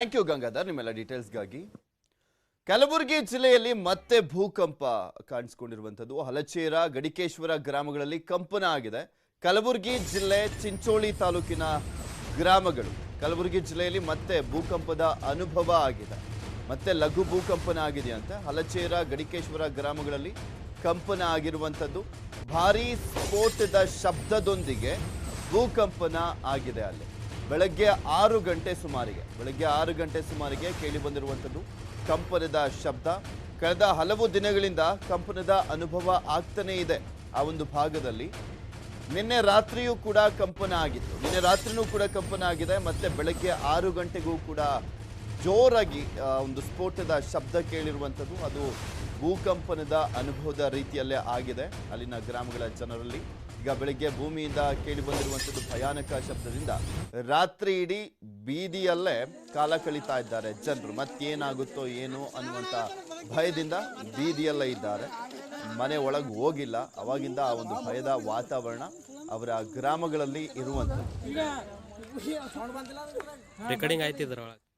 Thank you Gangadhar ನಿಮ್ಮೆಲ್ಲ ಡೀಟೇಲ್ಸ್ಗಾಗಿ ಕಲಬುರಗಿ ಜಿಲ್ಲೆಯಲ್ಲಿ ಮತ್ತೆ ಭೂಕಂಪ ಕಾಣಿಸ್ಕೊಂಡಿರುವಂಥದ್ದು. ಹಲಚೇರ, ಗಡಿಕೇಶ್ವರ ಗ್ರಾಮಗಳಲ್ಲಿ ಕಂಪನ ಆಗಿದೆ. ಕಲಬುರಗಿ ಜಿಲ್ಲೆ ಚಿಂಚೋಳಿ ತಾಲೂಕಿನ ಗ್ರಾಮಗಳು. ಕಲಬುರಗಿ ಜಿಲ್ಲೆಯಲ್ಲಿ ಮತ್ತೆ ಭೂಕಂಪದ ಅನುಭವ ಆಗಿದೆ. ಮತ್ತೆ ಲಘು ಭೂಕಂಪನ ಆಗಿದೆ ಅಂತ. ಹಲಚೇರ, ಗಡಿಕೇಶ್ವರ ಗ್ರಾಮಗಳಲ್ಲಿ ಕಂಪನ ಆಗಿರುವಂಥದ್ದು. ಭಾರೀ ಸ್ಫೋಟದ ಶಬ್ದದೊಂದಿಗೆ ಭೂಕಂಪನ ಆಗಿದೆ ಅಲ್ಲಿ. ಬೆಳಗ್ಗೆ ಆರು ಗಂಟೆ ಸುಮಾರಿಗೆ, ಬೆಳಗ್ಗೆ ಆರು ಗಂಟೆ ಸುಮಾರಿಗೆ ಕೇಳಿ ಬಂದಿರುವಂಥದ್ದು ಕಂಪನದ ಶಬ್ದ. ಕಳೆದ ಹಲವು ದಿನಗಳಿಂದ ಕಂಪನದ ಅನುಭವ ಆಗ್ತಾನೇ ಇದೆ ಆ ಒಂದು ಭಾಗದಲ್ಲಿ. ನಿನ್ನೆ ರಾತ್ರಿಯೂ ಕೂಡ ಕಂಪನ ಆಗಿತ್ತು. ನಿನ್ನೆ ರಾತ್ರಿನೂ ಕೂಡ ಕಂಪನ ಆಗಿದೆ, ಮತ್ತೆ ಬೆಳಗ್ಗೆ ಆರು ಗಂಟೆಗೂ ಕೂಡ ಜೋರಾಗಿ ಒಂದು ಸ್ಫೋಟದ ಶಬ್ದ ಕೇಳಿರುವಂಥದ್ದು. ಅದು ಭೂಕಂಪನದ ಅನುಭವದ ರೀತಿಯಲ್ಲೇ ಆಗಿದೆ. ಅಲ್ಲಿನ ಗ್ರಾಮಗಳ ಜನರಲ್ಲಿ ಈಗ ಬೆಳಿಗ್ಗೆ ಭೂಮಿಯಿಂದ ಕೇಳಿ ಬಂದಿರುವಂಥದ್ದು ಭಯಾನಕ ಶಬ್ದದಿಂದ ರಾತ್ರಿ ಇಡೀ ಬೀದಿಯಲ್ಲೇ ಕಾಲ ಕಳೀತಾ ಇದ್ದಾರೆ ಜನರು. ಮತ್ತೇನಾಗುತ್ತೋ ಏನು ಅನ್ನುವಂಥ ಭಯದಿಂದ ಬೀದಿಯಲ್ಲೇ ಇದ್ದಾರೆ. ಮನೆ ಒಳಗೆ ಹೋಗಿಲ್ಲ. ಅವಾಗಿಂದ ಆ ಒಂದು ಭಯದ ವಾತಾವರಣ ಅವರ ಗ್ರಾಮಗಳಲ್ಲಿ ಇರುವಂಥದ್ದು. ರೆಕಾರ್ಡಿಂಗ್ ಆಯ್ತು ಇದ್ರೊಳಗೆ